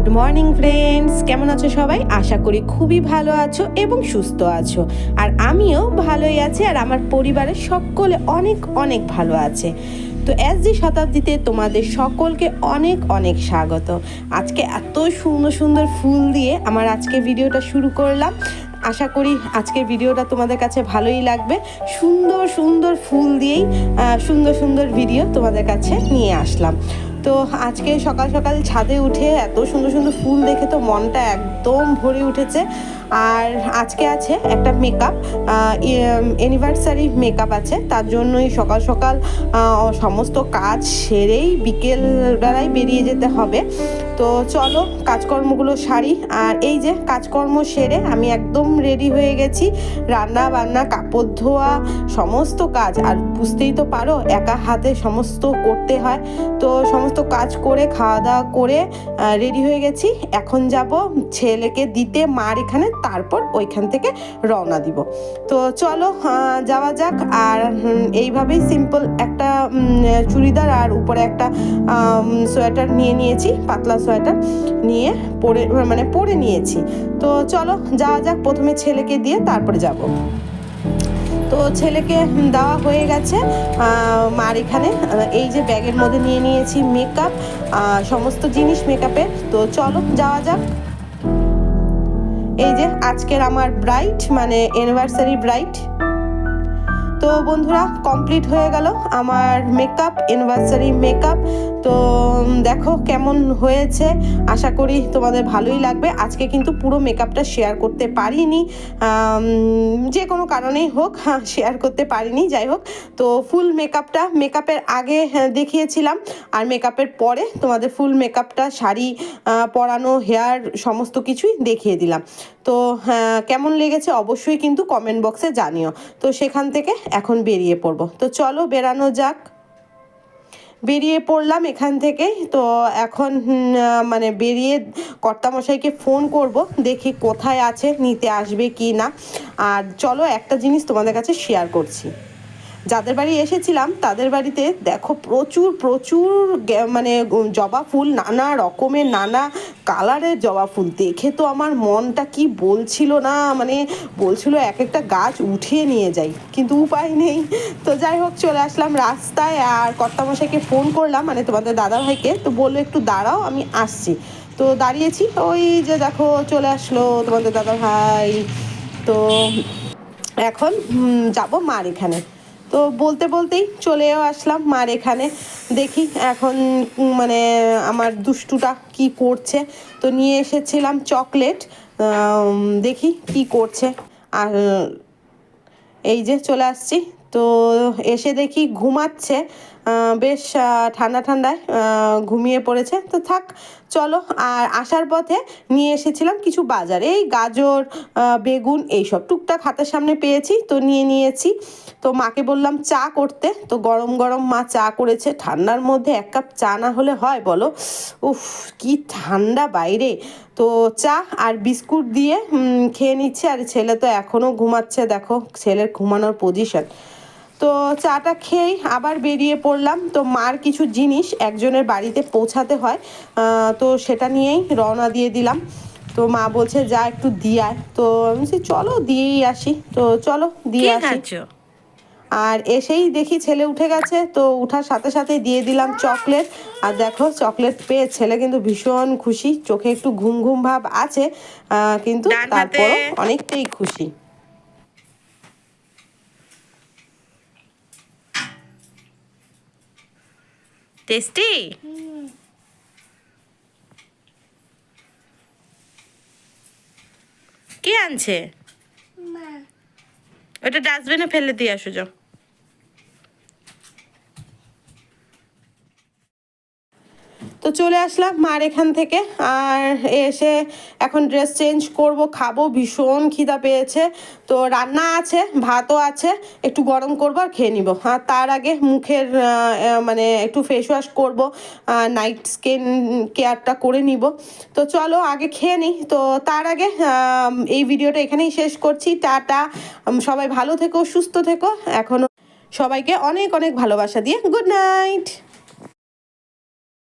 Good morning friends. কেমন আছো সবাই? আশা করি খুবই ভালো আছো এবং সুস্থ আছো। আর আমিও ভালোই আছি আর আমার পরিবারের সকলে অনেক অনেক ভালো আছে। তো এস জি শতাব্দীতে তোমাদের সকলকে অনেক অনেক স্বাগত। আজকে এত সুন্দর সুন্দর ফুল দিয়ে আমার আজকে ভিডিওটা শুরু করলাম। আশা করি আজকের ভিডিওটা তোমাদের কাছে ভালোই লাগবে। সুন্দর সুন্দর ফুল দিয়েই সুন্দর সুন্দর ভিডিও তোমাদের কাছে নিয়ে আসলাম। তো আজকে সকাল সকাল ছাদে উঠে এত সুন্দর সুন্দর ফুল দেখে তো মনটা একদম ভরে উঠেছে। আর আজকে আছে একটা মেকআপ অ্যানিভার্সারি মেকআপ আছে। তার জন্যই সকাল সকাল সমস্ত কাজ সেরেই বিকেল বেলায় বেরিয়ে যেতে হবে। তো চলো কাজকর্মগুলো সারি। আর এই যে কাজকর্ম সেরে আমি একদম রেডি হয়ে গেছি। রান্না বান্না, কাপড় ধোয়া, সমস্ত কাজ। আর বুঝতেই তো পারো, একা হাতে সমস্ত করতে হয়। তো সমস্ত কাজ করে, খাওয়া দাওয়া করে রেডি হয়ে গেছি। এখন যাব ছেলেকে দিতে। মার এখানে তারপর ওইখান থেকে রওনা দিব। তো চলো যাওয়া যাক। আর এইভাবেই সিম্পল একটা চুড়িদার আর উপরে একটা সোয়েটার নিয়ে নিয়েছি, পাতলা সোয়েটার নিয়ে পরে মানে পরে নিয়েছি। তো চলো, যাওয়া যাক। প্রথমে ছেলেকে দিয়ে তারপরে যাব। তো ছেলেকে দেওয়া হয়ে গেছে মার এখানে। এই যে ব্যাগের মধ্যে নিয়ে নিয়েছি মেকআপ সমস্ত জিনিস মেকআপের তো চলো, যাওয়া যাক। এই যে আজকের আমার ব্রাইট মানে অ্যানিভার্সারি ব্রাইট তো বন্ধুরা কমপ্লিট হয়ে গেল আমার মেকআপ অ্যানিভার্সারি মেকআপ তো দেখো কেমন হয়েছে। আশা করি তোমাদের ভালোই লাগবে। আজকে কিন্তু পুরো মেকআপটা শেয়ার করতে পারিনি। যে কোনো কারণেই হোক হ্যাঁ শেয়ার করতে পারিনি যাই হোক। তো ফুল মেকআপটা মেকআপের আগে হ্যাঁ, দেখিয়েছিলাম। আর মেকআপের পরে তোমাদের ফুল মেকআপটা শাড়ি পরানো হেয়ার সমস্ত কিছুই দেখিয়ে দিলাম। তো হ্যাঁ, কেমন লেগেছে অবশ্যই কিন্তু কমেন্ট বক্সে জানিও। তো সেখান থেকে এখন বেরিয়ে পড়ব। তো চলো বেরানো যাক। বেরিয়ে পড়লাম এখান থেকে। তো এখন মানে বেরিয়ে কর্তামশাইকে ফোন করব, দেখি কোথায় আছে, নিতে আসবে কি না। আর চলো একটা জিনিস তোমাদের কাছে শেয়ার করছি। যাদের বাড়ি এসেছিলাম, তাদের বাড়িতে দেখো প্রচুর প্রচুর মানে জবা ফুল, নানা রকমের, নানা কালারের জবা ফুল। দেখে তো আমার মনটা কি বলছিল না মানে বলছিল এক একটা গাছ উঠিয়ে নিয়ে যাই, কিন্তু উপায় নেই। তো যাই হোক, চলে আসলাম রাস্তায়, আর কর্তামশাইকে ফোন করলাম মানে তোমাদের দাদা ভাইকে তো বলল একটু দাঁড়াও, আমি আসছি। তো দাঁড়িয়েছি ওই যে দেখো চলে আসলো তোমাদের দাদা ভাই তো এখন যাব মার এখানে। তো বলতে বলতেই চলেও আসলাম মার এখানে। দেখি এখন মানে আমার দুষ্টুটা কি করছে। তো নিয়ে এসেছিলাম চকলেট। দেখি কি করছে। আর এই যে চলে আসছি। তো এসে দেখি ঘুমাচ্ছে। বেশ ঠান্ডা ঠান্ডায় ঘুমিয়ে পড়েছে। তো থাক, চলো, আর আসার পথে নিয়ে এসেছিলাম কিছু বাজার। এই গাজর বেগুন, এইসব টুকটাক হাতের সামনে পেয়েছি, তো নিয়ে নিয়েছি। তো মাকে বললাম, চা করতে। তো গরম গরম মা চা করেছে। ঠান্ডার মধ্যে এক কাপ চা না হলে হয়, বলো? উফ, কি ঠান্ডা বাইরে। তো চা আর বিস্কুট দিয়ে খেয়ে নিচ্ছে। আর ছেলে তো এখনও ঘুমাচ্ছে, দেখো, ছেলের ঘুমানোর পজিশন তো চাটা খেয়েই আবার বেরিয়ে পড়লাম। তো মার কিছু জিনিস একজনের বাড়িতে পৌঁছাতে হয়। তো সেটা নিয়েই রওনা দিয়ে দিলাম। তো মা বলছে যা একটু দিয়ে আয়। তো আমি বলছি চলো দিয়েই আসি। তো চলো দিয়ে আসি। আর এসেই দেখি ছেলে উঠে গেছে। তো উঠার সাথে সাথে দিয়ে দিলাম চকলেট। আর দেখো চকলেট পেয়ে ছেলে কিন্তু ভীষণ খুশি। চোখে একটু ঘুম ঘুম ভাব আছে আহ, কিন্তু। তারপরও অনেকটাই খুশি। টেস্টি কে আনছে? ওটা ডাস্টবিনে ফেলে দিয়ে আসো যাও। তো চলে আসলাম মার এখান থেকে। আর এসে এখন ড্রেস চেঞ্জ করব, খাব, ভীষণ খিদা পেয়েছে। তো রান্না আছে, ভাতও আছে, একটু গরম করব আর খেয়ে নিব। আর তার আগে মুখের মানে একটু ফেস ওয়াশ করব নাইট স্কিন কেয়ারটা করে নিব। তো চলো আগে খেয়ে নিই। তো তার আগে এই ভিডিওটা এখানেই শেষ করছি। টাটা। সবাই ভালো থেকো, সুস্থ থেকো। এখনও সবাইকে অনেক অনেক ভালোবাসা দিয়ে গুড নাইট।